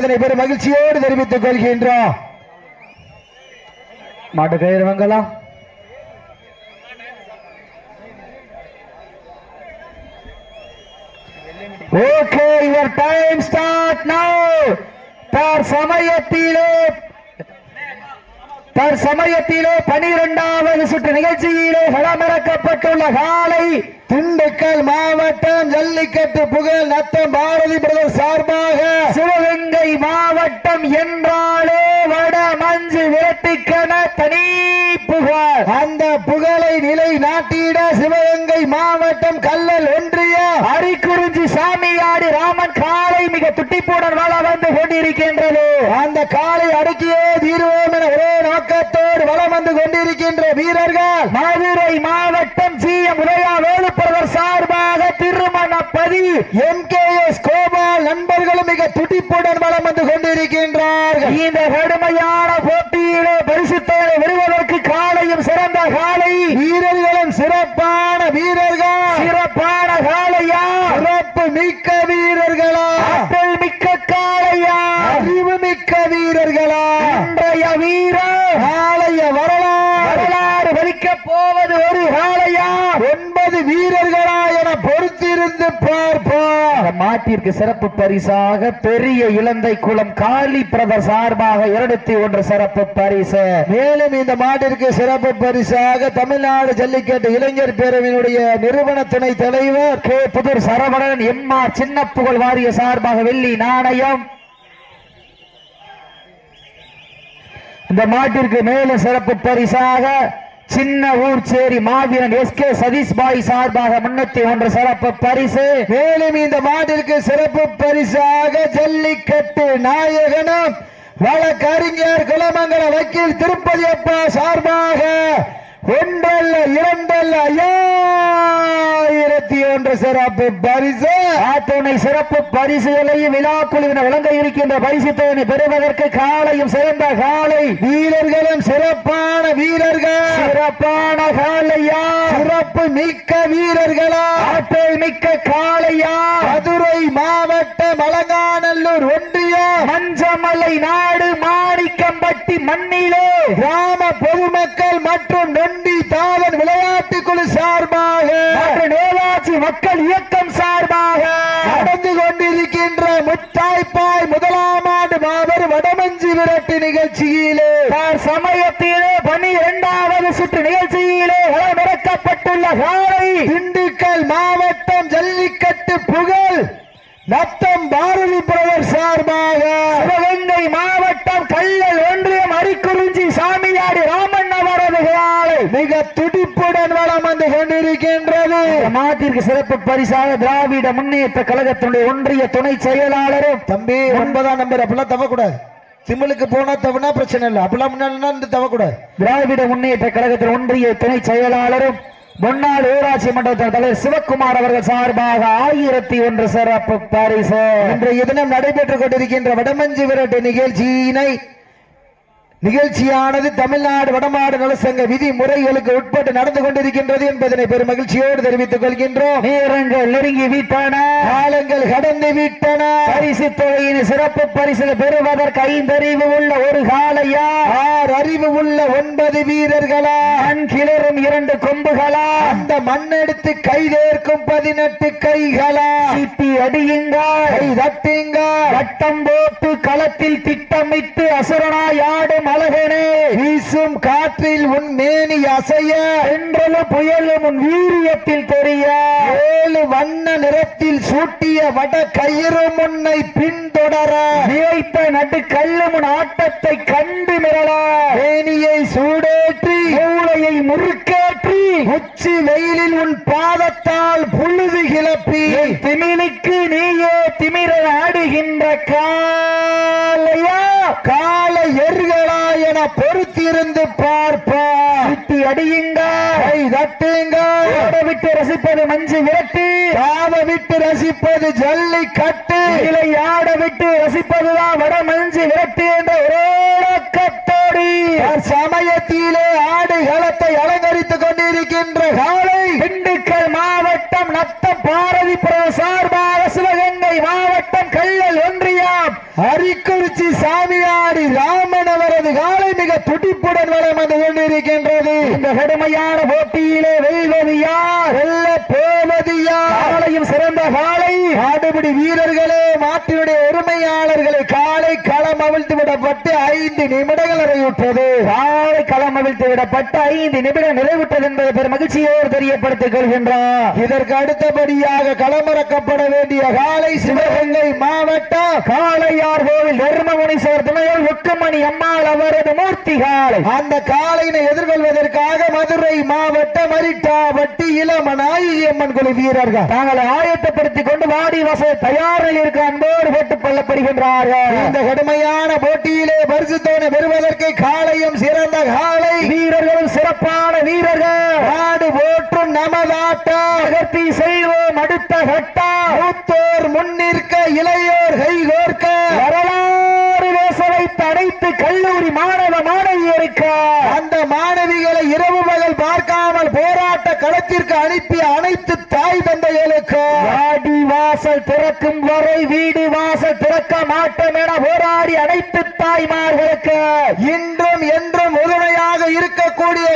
இதனை பெரும் மகிழ்ச்சியோடு தெரிவித்துக் கொள்கின்றோம். மாட்டு கயிறு வாங்கலாம் okay your time start now தார் சமயத்திலே தற்சமயத்திலே பனிரெண்டாவது சுற்று நிகழ்ச்சியிலே களமிறக்கப்பட்டுள்ள காலை திண்டுக்கல் மாவட்டம் ஜல்லிக்கட்டு புகழ் நத்தம் பாரதி பிரதர் சார்பாக சிவகங்கை மாவட்டம் என்றாலே வட மஞ்சு விரட்டிக்கன தனி புகழ். அந்த புகழை நிலை நாட்டிட சிவகங்கை மாவட்டம் கல்லல் ஒன்றிய அரிக்குறிஞ்சி சாமியாடி ராமன் காலை மிக துட்டிப்புடன் வள வந்து கொண்டிருக்கின்றது. அந்த காலை அடக்கியே தீர்வோம் என ஒரே நோக்கத்தோடு வளம் வந்து கொண்டிருக்கின்ற வீரர்கள் மதுரை மாவட்டம் சி. எம். உதயா வேலுப்புறவர் சார்பாக திருமணப்பதி எம். கே. எஸ். கோபு நண்பர்களும் மிக துடிப்புடன் வளம் வந்து கொண்டிருக்கின்றார்கள். இந்த கடுமையான போட்டியிலே பரிசுத்தோடு வருவதற்கு காலையும் சிறந்த காலை. வீரர்களும் சிறப்பான வீரர்கள்? சிறப்பான காலையா? சிறப்பு மிக்க வீரர்களா? ஆற்றல் மிக்க காளையா அறிவு மிக்க வீரர்களா? இன்றைய வீரர் காளைய வரலாறு. வரலாறு வலிக்க போவது ஒரு ஒன்பது வீரர்களா என பொறுத்திருந்து பார்ப்போம். மாட்டிற்கு சிறப்பு பரிசாக பெரிய இலந்தை குளம் காளி பிரதர் சார்பாக இருநூத்தி ஒன்று சிறப்பு பரிசு. மேலும் இந்த மாட்டிற்கு சிறப்பு பரிசாக தமிழ்நாடு ஜல்லிக்கட்டு இளைஞர் பேரவையினுடைய நிறுவன துணை தலைவர் கே. புதூர் சரவணன் எம்ஆர் சின்ன புகழ் வாரிய சார்பாக வெள்ளி நாணயம். இந்த மாட்டிற்கு மேலும் சிறப்பு பரிசாக சின்ன ஊர் சேரி மாவீரன் எஸ் கே சதீஷ் பாய் சார்பாக முன்னூத்தி ஒன்று சிறப்பு பரிசு. மேலும் இந்த மாட்டிற்கு சிறப்பு பரிசாக ஜல்லிக்கட்டு நாயகனும் வழக்கறிஞர் குலமங்கல வக்கீல் திருப்பதி அப்பா சார்பாக ஒன்றல்ல இரண்டல்ல ஐயாயிரத்தி ஒன்று சிறப்பு பரிசு. ஆத்தோனை சிறப்பு பரிசுகளையும் விழா குழுவினர் வழங்க இருக்கின்ற பரிசு தொகை பெறுவதற்கு காலையும் சிறந்த காலை. வீரர்களும் சிறப்பான வீரர்கள். சிறப்பான காலையா? சிறப்பு மிக்க வீரர்களா? ஆற்றல் மிக்க காலையா மதுரை மாவட்டம் அலங்காநல்லூர் ஒன்றிய மஞ்சமலை நாடு மாணிக்கம்பட்டி மண்ணிலே கிராம பொதுமக்கள் மற்றும் நொண்டி தாவன் விளையாட்டு குழு சார்பாக நேதாஜி மக்கள் இயக்கம் சார்பாக நடந்து கொண்டிருக்கின்ற முத்தாய்ப்பாய் முதலாம் ஆண்டு மாபெரும் வடமஞ்சி விரட்டு நிகழ்ச்சியிலே சமயத்திலே பனிரெண்டாவது சுற்று நிகழ்ச்சியிலே களமிறக்கப்பட்டுள்ள காலை திண்டுக்கல் மாவட்டம் ஜல்லிக்கட்டு புகழ் நத்தம் பாரதி பிரதர் சார்பாக சிவகங்கை மாவட்டம் கல்லல் ஒன்றியம் அரிக்குறிஞ்சி சாமியாடி ராமன் அவரது மிக துடிப்புடன் வளம் வந்து கொண்டிருக்கின்றது. மாட்டிற்கு சிறப்பு பரிசாக திராவிட முன்னேற்ற கழகத்தினுடைய ஒன்றிய துணை செயலாளரும் தம்பி ஒன்பதாம் நம்பர் அப்படிலாம் தவக்கூடாது. சிம்மலுக்கு போனா தவனா பிரச்சனை இல்லை. அப்படிலாம் முன்னாடி தவக்கூடாது. திராவிட முன்னேற்ற கழகத்தின் ஒன்றிய துணை செயலாளரும் முன்னாள் ஊராட்சி மன்ற தலைவர் சிவக்குமார் அவர்கள் சார்பாக ஆயிரத்தி ஒன்று சிறப்பு பரிசு. இன்றைய தினம் நடைபெற்றுக் கொண்டிருக்கின்ற வடமஞ்சி விரட்டு நிகழ்ச்சியினை நிகழ்ச்சியானது தமிழ்நாடு வடமாடு நலசங்க விதிமுறைகளுக்கு உட்பட்டு நடந்து கொண்டிருக்கின்றது என்பதனை பெரும் மகிழ்ச்சியோடு தெரிவித்துக் கொள்கின்றோம். நேரங்கள் நெருங்கி விட்டன. காலங்கள் கடந்து விட்டன. பரிசு தொகையின் சிறப்பு பரிசு பெறுவதற்கு ஐந்தறிவு உள்ள ஒரு காலையா ஆறு அறிவு உள்ள ஒன்பது வீரர்களா? மண் கிளறும் இரண்டு கொம்புகளா? அந்த மண்ணெடுத்து கைதேர்க்கும் பதினெட்டு கைகளா? சிட்டி அடியுங்க கை தட்டுங்க வட்டம் போட்டு களத்தில் திட்டமிட்டு அசுரனாய் ஆடும் அழகனே. வீசும் காற்றில் உன் மேனி அசைய. என்றலும் புயலும் உன் வீரியத்தில் தெரிய. ஏழு வண்ண நிறத்தில் சூட்டிய வட கயிறு முன்னை பின்தொடர. நினைத்த நடு கல்லும் உன் ஆட்டத்தை கண்டு மிரள. மேனியை சூடேற்றி மூளையை முறுக்கேற்றி உச்சி வெயிலில் உன் பாதத்தால் புழுது கிளப்பி. திமிலுக்கு நீயே திமிர ஆடுகின்ற காலையா கால எருகளா என பொறுத்திருந்து பார்ப்பா. சுத்தி அடியுங்க. கை தட்டுங்க. ஆட விட்டு ரசிப்பது மஞ்சு விரட்டு. ஆட விட்டு ரசிப்பது ஜல்லி கட்டு இலை ஆட விட்டு ரசிப்பதுதான் வட மஞ்சு விரட்டு என்ற ஒரே நோக்கத்தோடு. சமயத்திலே ஆடு களத்தை அலங்கரித்துக் கொண்டிருக்கின்ற காலை திண்டுக்கல் மாவட்டம் நத்தம் பாரதிபுரம் சார்பாக சிவகங்கை மாவட்டம் கல்லல் ஒன்றியம். அரிக்கு அரிக்குறிச்சி சாமியாடி ராமன் அவரது காலை மிக துடிப்புடன் வளம் வந்து கொண்டிருக்கின்றது. இந்த கடுமையான போட்டியிலே வெல்வது யார்? வெல்ல போவது யார்? காலையும் சிறந்த காலை. ஆடுபிடி வீரர்களே மாட்டினுடைய உரிமையாளர்களை காலை களம் அவிழ்த்து விடப்பட்டு ஐந்து நிமிடங்கள் நிறைவுற்றது. காலை களம் அவிழ்த்து விடப்பட்டு ஐந்து நிமிடம் நிறைவுற்றது என்பதை பெரும் மகிழ்ச்சியோடு தெரியப்படுத்திக் கொள்கின்றார். இதற்கு அடுத்தபடியாக களமிறக்கப்பட வேண்டிய காலை சிவகங்கை மாவட்டம் காளையார் கோவில் தர்மமுனீஸ்வரர் துணையோர் ஒக்குமணி அம்மாள் அவரது மூர்த்தி காலை அந்த காளையினை எதிர்கொள்வதற்காக மதுரை மாவட்டம் மரிட்டாவட்டி இளமநாயகி அம்மன் குழு வீரர்கள் தாங்களை ஆயத்தப்படுத்திக் கொண்டு வாடி வசதி தயாரில் இருக்க அன்போடு போட்டுக் கொள்ளப்படுகின்றார்கள். இந்த கடுமையான போட்டியிலே பரிசுத்தவனை பெறுவதற்கு காளையும் சிறந்த காளை. வீரர்களும் சிறப்பான வீரர்கள். நாடு போற்றும் அகர்த்தி செய்வோம் அடுத்த கட்டா. மூத்தோர் முன்னிற்க இளையோர் கைகோர்க்க. வரலாறு அனைத்து கல்லூரி மாணவ மாணவியருக்கு அந்த மாணவிகளை இரவு பகல் பார்க்காமல் போராட்ட களத்திற்கு அனுப்பிய அனைத்து தாய் தந்தைகளுக்கு. வாடி வாசல் திறக்கும் வரை வீடு வாசல் திறக்க மாட்டோம் என போராடி அனைத்து தாய்மார்களுக்கு. இன்றும் என்றும் உறுதுணையாக இருக்கக்கூடிய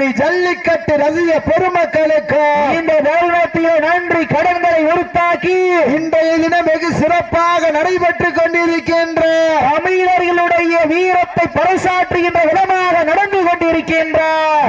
கொடாடி ஜல்லிக்கட்டு ரசிக பெருமக்களுக்கு இந்த தருணத்திலே நன்றி கடன்களை உறுத்தாக்கி இன்றைய தினம் வெகு சிறப்பாக நடைபெற்றுக் கொண்டிருக்கின்ற தமிழர்களுடைய வீரத்தை பறைசாற்றுகின்ற விதமாக நடந்து கொண்டிருக்கின்ற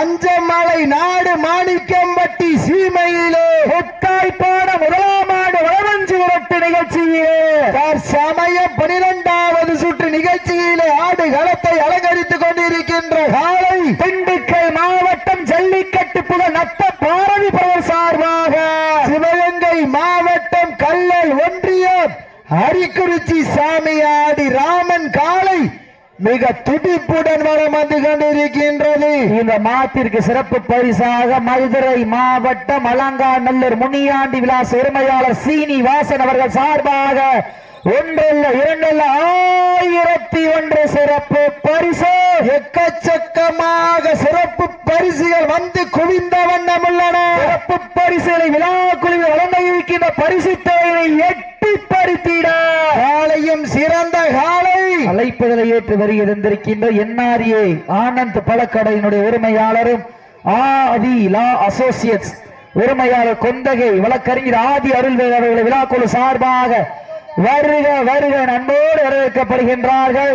அஞ்சமலை நாடு மாணிக்கம்பட்டி சீமையிலே ஒத்தாய்ப்பான முதலாம் ஆண்டு வளவஞ்சி விரட்டு நிகழ்ச்சியிலே சமயம் பனிரெண்டாவது சுற்று நிகழ்ச்சியிலே ஆடு களத்தை அலங்கரித்துக் கொண்டிருக்கின்ற காலை திண்டுக்கல் மாவட்டம் ஜல்லிக்கட்டு புகழ் நத்த பாரதி பிரதர் சார்பாக சிவகங்கை மாவட்டம் கல்லல் ஒன்றியம் அரிக்குறிச்சி சாமியாடி ராமன் காலை மிக துடிப்புடன் வரம் வந்து கொண்டிருக்கின்றது. இந்த மாத்திற்கு சிறப்பு பரிசாக மதுரை மாவட்டம் அலங்காநல்லூர் முனியாண்டி விலாஸ் உரிமையாளர் சீனிவாசன் அவர்கள் சார்பாக ஒன்றல்ல இரண்டல்ல ஆயிரத்தி ஒன்று சிறப்பு பரிசு. எக்கச்சக்கமாக சிறப்பு பரிசுகள் வந்து குவிந்த வண்ணம் உள்ளன. சிறப்பு பரிசுகளை விழா குழுவில் வழங்க இருக்கின்ற பரிசு தொகையை எட்டி பறித்திட காலையும் சிறந்த காலை அழைப்புதலை ஏற்று வருகின்றிருக்கின்ற என்ஆர்ஏ ஆனந்த் பழக்கடையினுடைய உரிமையாளரும் ஆதி லா அசோசியேட்ஸ் உரிமையாளர் கொந்தகை வழக்கறிஞர் ஆதி அருள்வேல் அவர்களை விழாக்குழு சார்பாக வருக வருக நண்போடு வரவேற்கப்படுகின்றார்கள்.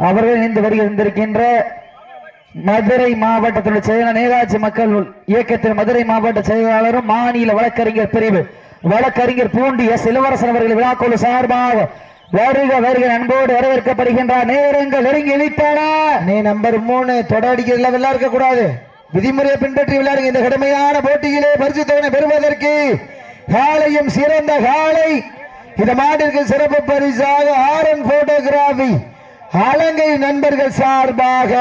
அவர்கள் இணைந்து வருகின்றிருக்கின்ற மதுரை மாவட்டத்தினுடைய செயலாளர் நேதாஜி மக்கள் இயக்கத்தின் மதுரை மாவட்ட செயலாளரும் மாநில வழக்கறிஞர் பிரிவு வழக்கறிஞர் பூண்டி எஸ் இளவரசன் அவர்கள் விழாக்குழு சார்பாக வருக வருக அன்போடு வரவேற்கப்படுகின்ற நேரங்கள் நெருங்கி இழித்தானா நீ நம்பர் மூணு தொடடிக்கிறதுல விளையாட கூடாது விதிமுறையை பின்பற்றி விளையாடுங்க. இந்த கடுமையான போட்டியிலே பரிசு தொகை பெறுவதற்கு காலையும் சிறந்த காலை இந்த மாட்டிற்கு சிறப்பு பரிசாக ஆர் என் போட்டோகிராபி அலங்கை நண்பர்கள் சார்பாக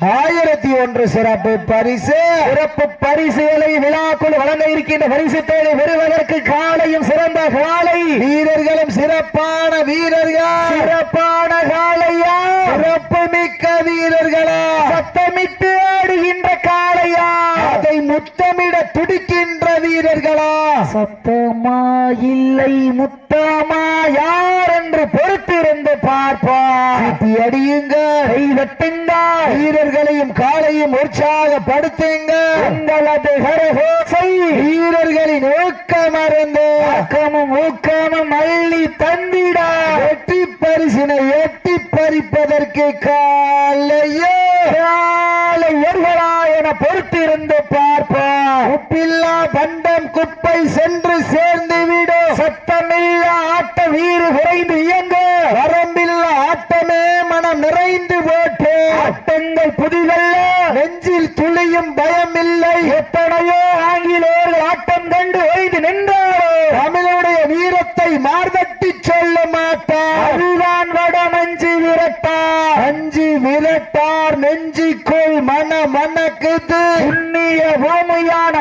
ஆயிரத்தி ஒன்று சிறப்பு பரிசு. சிறப்பு பரிசுகளை விழாக்குள் வழங்க இருக்கின்ற பரிசு தொகை பெறுவதற்கு காலையும் சிறந்த காலை. வீரர்களும் சிறப்பான வீரர்கள். சிறப்பான காலையா சிறப்பு மிக்க வீரர்களா? சத்தமிட்டு ஆடுகின்ற காளையா? அதை முத்தமிட துடிக்கின்ற வீரர்களா? சத்தமா இல்லை முத்தமா? யார் என்று பொறுத்திருந்து பார்ப்பார் அடியுங்க வீரர்களையும் காலையும் உற்சாகப்படுத்துங்க உங்களது கரகோசை வீரர்களின் ஊக்கம் மறந்து ஊக்கமும் ஊக்கமும் அள்ளி தந்திட. வெற்றி பரிசினை எட்டி பறிப்பதற்கு காலையோ. காலை ஒருவரா என பொறுத்திருந்து பார்ப்போம். உப்பில்லா பண்டம் குப்பை சென்று சேர்ந்து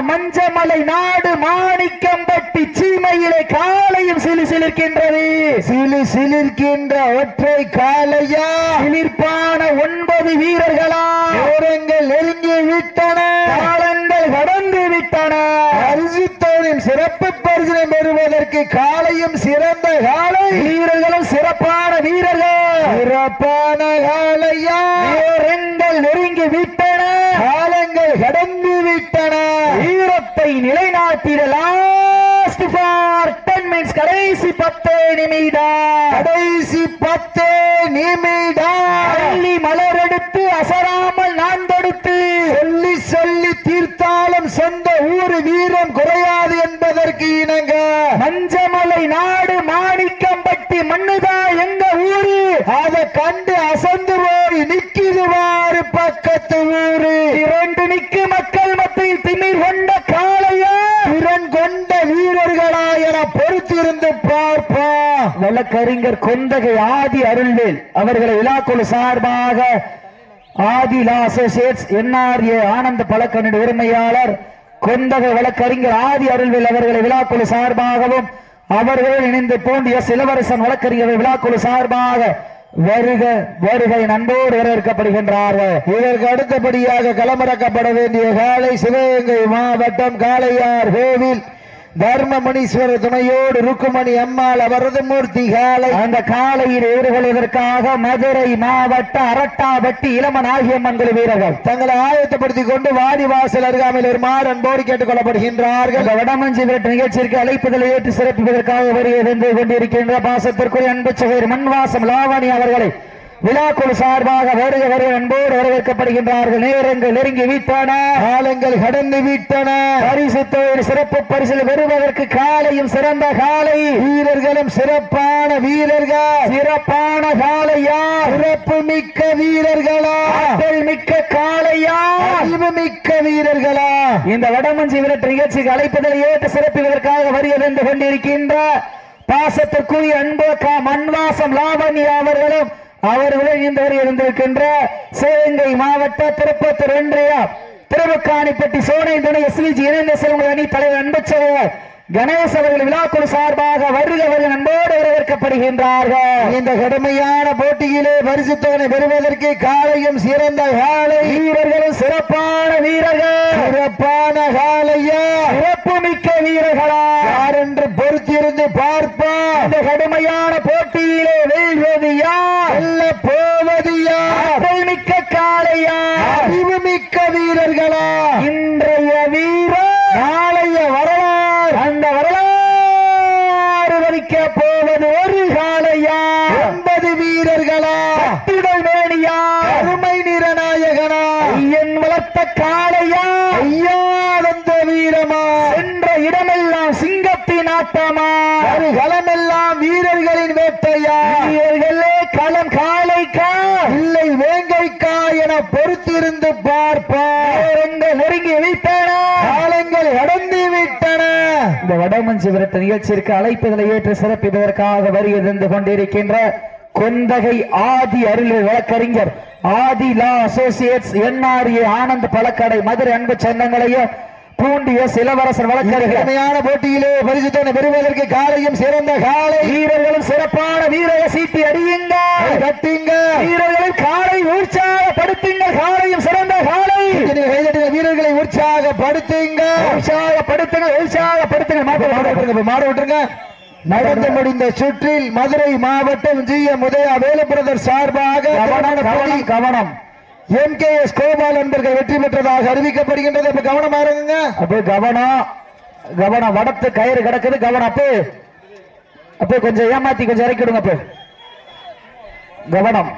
மஞ்சமலை நாடு மாணிக்கம்பட்டி சீமையிலே காலையும் சிலு சிலிர்க்கின்றது. சிலு சிலிர்க்கின்ற ஒற்றை காலையா சிலிர்ப்பான ஒன்பது வீரர்களா? நேரங்கள் நெருங்கி விட்டன. காலங்கள் கடந்து விட்டன. அரிசித்தோனின் சிறப்பு பரிசினை பெறுவதற்கு காலையும் சிறந்த காலை வீரர்களும் சிறப்பான வீரர்கள். சிறப்பான காலையா நேரங்கள் நெருங்கி விட்டன. காலங்கள் கடந்து வீரத்தை நிலைநாட்டிட லாஸ்ட் ஃபார் டென் மினிட்ஸ் கடைசி பத்து நிமிடம் கடைசி பத்து நிமிடம் அள்ளி மலர் எடுத்து அசராமல் நான் தொடுத்து சொல்லி சொல்லி தீர்த்தாலும் சொந்த ஊரு வீரம் குறையாது என்பதற்கு இணங்க. மஞ்சமலை நாடு மாணிக்கம்பட்டி மண்ணுதா எங்க ஊரு? அதை கண்டு அசந்து போய் நிக்குதுவாறு பக்கத்து ஊரு. இரண்டு நிக்கு மக்கள் மத்தியில் திமிர் கொண்ட காளையா திறன் கொண்ட வீரர்களா என பொறுத்திருந்து பார்ப்போம் வழக்கறிஞர் கொந்தகை ஆதி அருள்வேல் அவர்களை விழாக்குழு சார்பாக ஆதிலா அசோசியேட்ஸ் என்ஆர்ஏ ஆனந்த பழக்கணின் உரிமையாளர் கொந்தகை வழக்கறிஞர் ஆதி அருள்வேல் அவர்களை விழாக்குழு சார்பாகவும் அவர்கள் இணைந்து பூண்டிய சிலவரசன் வழக்கறிஞர் விழாக்குழு சார்பாக வருக வருகை நண்போடு வரவேற்கப்படுகின்றார்கள். இதற்கு அடுத்தபடியாக களமிறக்கப்பட வேண்டிய காலை சிவகங்கை மாவட்டம் காளையார் கோவில் தர்மமுனீஸ்வரர் துணையோடு ருக்குமணி அம்மாள் அவரது மூர்த்தி காலை. அந்த காலையில் எதிர்கொள்வதற்காக மதுரை மாவட்ட அரட்டாபட்டி இளமன் ஆகிய மங்கள வீரர்கள். தங்களை ஆயத்தப்படுத்திக் கொண்டு வாடிவாசல் அருகாமையில் ஒரு மாடு அன்போடு கேட்டுக் கொள்ளப்படுகின்றார்கள் வடமஞ்சி விரட்டு நிகழ்ச்சிக்கு அழைப்புதலை ஏற்று சிறப்பிப்பதற்காக வருகிறது கொண்டிருக்கின்ற பாசத்திற்குரிய அன்பு சகோதரி மண்வாசம் லாவணி அவர்களை விழாக்குழு சார்பாக வருக வருக அன்போடு வரவேற்கப்படுகின்றார்கள். நேரங்கள் நெருங்கி விட்டன. காலங்கள் கடந்து விட்டன. பரிசு தொழில் சிறப்பு பரிசில் பெறுவதற்கு காலையும் சிறந்த காலை. வீரர்களும் சிறப்பான வீரர்கள். சிறப்பான காலையா? சிறப்பு மிக்க வீரர்களா? மிக்க காளையா அறிவு மிக்க வீரர்களா? இந்த வடமஞ்சி விரட்டு நிகழ்ச்சிக்கு அழைப்பதில் ஏற்று சிறப்பிப்பதற்காக வருகை வந்து கொண்டிருக்கின்ற பாசத்திற்குரிய அன்பு கா மண்வாசம் லாவண்யா அவர்களும் அவர்களும் இந்த வரை இருந்திருக்கின்ற சிவகங்கை மாவட்ட திருப்பத்தூர் ஒன்றியம் திருவுக்காணிப்பட்டி சோனை துணை எஸ்விஜி இணைந்த செல்வங்கள் அணி தலைவர் அன்புச்சவர் கணேஷ் அவர்கள் விழாக்குழு சார்பாக வருக வருக அன்போடு வரவேற்கப்படுகின்றார்கள். இந்த கடுமையான போட்டியிலே பரிசு தொகை பெறுவதற்கு காலையும் சிறந்த காலை. வீரர்களும் சிறப்பான வீரர்கள். சிறப்பான காலையா. சிறப்பு மிக்க வீரர்களா. யார் என்று பொறுத்திருந்து பார்ப்போம். இந்த கடுமையான போட்டியிலே வெல்வது யார்? வெல்ல போவது யார்? மிக்க காளையா? அறிவு மிக்க வீரர்களா? இன்றைய வீரர் நாளைய வரலாறு அந்த வரலாறு வரிக்க போவது ஒரு காளையா? ஒன்பது வீரர்களா? கட்டிடல் மேனியா? அருமை நிறநாயகனா? ஐயன் வளர்த்த காளையா? ஐயா வந்த வீரமா? சென்ற இடமெல்லாம் சிங்கத்தின் ஆட்டமா? ஒரு களமெல்லாம் வீரர்களின் வேட்டையா? வீரர்களே களம் காளைக்கா? இல்லை வேங்கைக்கா என பொறுத்திருந்து பார்ப்போம். நெருங்கி வைத்தன இந்த வடமஞ்சு விரட்டு நிகழ்ச்சிக்கு அழைப்புதலை ஏற்று சிறப்பிப்பதற்காக வருகை தந்து கொண்டிருக்கின்ற கொந்தகை ஆதி அருள் வழக்கறிஞர் Adhi law associates NRA Anand பழக்கடை Madurai அன்பு சொந்தங்களையும் பூண்டிய சிலவரசன் வழக்கறிஞர். போட்டியிலே பரிசுத்தனை பெறுவதற்கு காலையும் சிறந்த காலை. வீரர்களும் சிறப்பான வீரர சீட்டி அடியுங்க கட்டுங்க வீரர்களின் காலை உற்சாகப்படுத்துங்க காலையும் சிறந்த காலை. உற்சாகப்படுத்துங்க. உற்சாகப்படுத்துங்க உற்சாகப்படுத்துங்க. மாடு மாடு விட்டுருங்க நடந்து முடிந்த சுற்றில் மதுரை மாவட்டம் ஜி. எம். உதயா வேலுபிரதர் சார்பாக கவனம் கவனம் எம். கே. எஸ். கோபால் என்பர்கள் வெற்றி பெற்றதாக அறிவிக்கப்படுகின்றது. அப்ப கவனமா இருங்க அப்போ கவனம் கவனம். வடத்து கயிறு கிடக்குது. கவனம். அப்போ. அப்போ கொஞ்சம் ஏமாத்தி கொஞ்சம் இறக்கிடுங்க அப்போ. கவனம்.